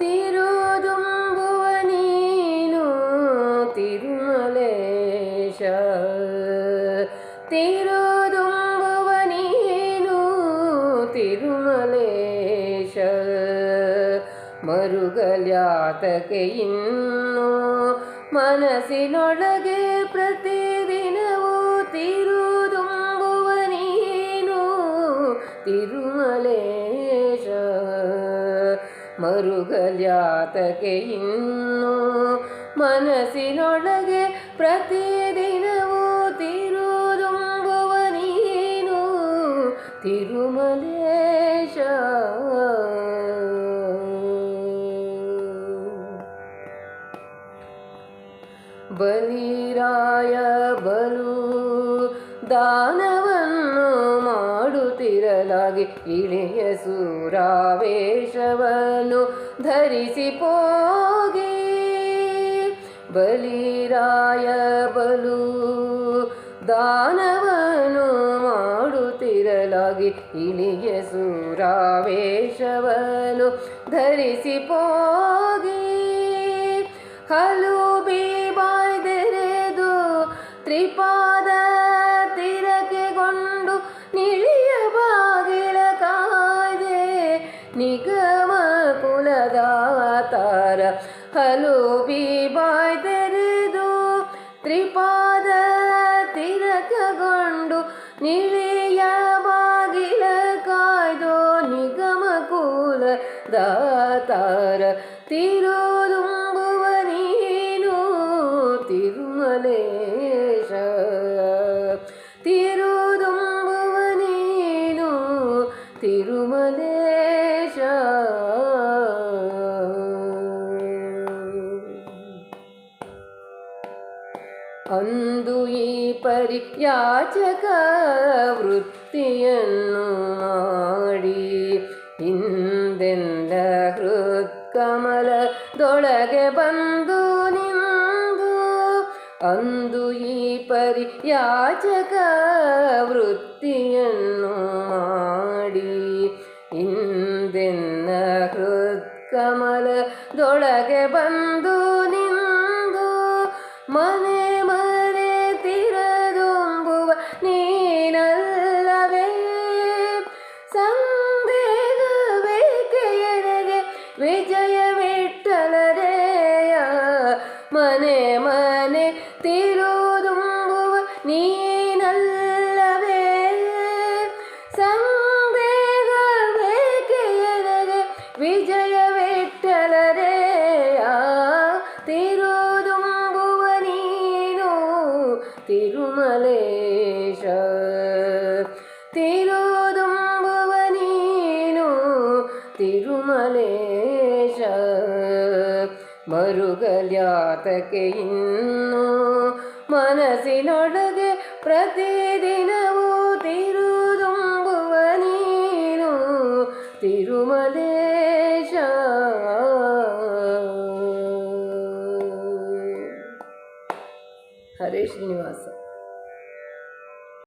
തിരുതുംബുവനീനു തിരുമലേശ. തിരുതുംബുവനീനു തിരുമലേശ. മരുകലാതകയിന്നു മനസ്സിനൊഴകെ പ്രതിദിനവും തിരുതുംബുവനീനു തിരുമലേശ. ಮರುಗಲ್ಯಾತಕೆ ಇನ್ನು ಮನಸ್ಸಿನೊಳಗೆ ಪ್ರತಿದಿನವೂ ತಿರುದುಂಬುವ ನೀನು ತಿರುಮಲೇಶ. ಬಲಿರಾಯ ಬಲು ದಾನವನ್ನು ಮಾಡುತ್ತಿರಲಾಗಿ ಇಳೆಯ ಸೂರಾವೇಶವನ್ನು ಧರಿಸಿ ಪೋಗೆ ಬಲಿರಾಯ ಬಲು, ದಾನವನು ಮಾಡುತ್ತಿರಲಾಗಿ ಇಳಿಯ ಸೂರಾವೇಶವನ್ನು ಧರಿಸಿ ಪೋಗೆ ಹಲು ಬಾಯ್ದೆರೆದು ತ್ರಿಪಾದ ನಿಗಮ ಕುಲದಾತಾರ ಹಲು ಬಾಯ್ದೆರೆದು ತ್ರಿಪಾದ ತಿರಕಗೊಂಡು ನಿಳೆಯ ಬಾಗಿಲ ಕಾಯ್ದು ನಿಗಮ ಕುಲ ದಾತಾರ ತಿರುದುಂಬುವ ನೀನು ತಿರುಮಲೇಶ? ತಿರುದುಂಬುವ ನೀನು ತಿರುಮಲೇಶ ಅಂದು ಈ ಪರಿಯಾಚಕ ವೃತ್ತಿಯನ್ನು ಮಾಡಿ ಹಿಂದೆಂದ ಹೃತ್ಕಮಲದೊಳಗೆ ಬಂದು ನಿಂದು ಅಂದು ಈ ಪರಿಯಾಚಕ ಹೃತ್ಕಮಲದೊಳಗೆ ಬಂದು ನಿಂದು ಮನೆ ಮನೆ ತಿರದುಂಬುವ ನೀನಲ್ಲವೇ ಸಂದೇಹವೇಕೆಯರಿಗೆ ವಿಜಯವಿಟ್ಟಲರೆಯ ಮನೆ ಮನೆ ತಿರುದುಂಬುವ ನೀನಲ್ಲವೇ തിരുമലേശ. തിരുതുംബുവനീനു തിരുമലേശ. മറുകലാത്തക്കെയിന്നു മനസ്സിനൊഴകെ പ്രതിദിനവും हरे श्रीनिवास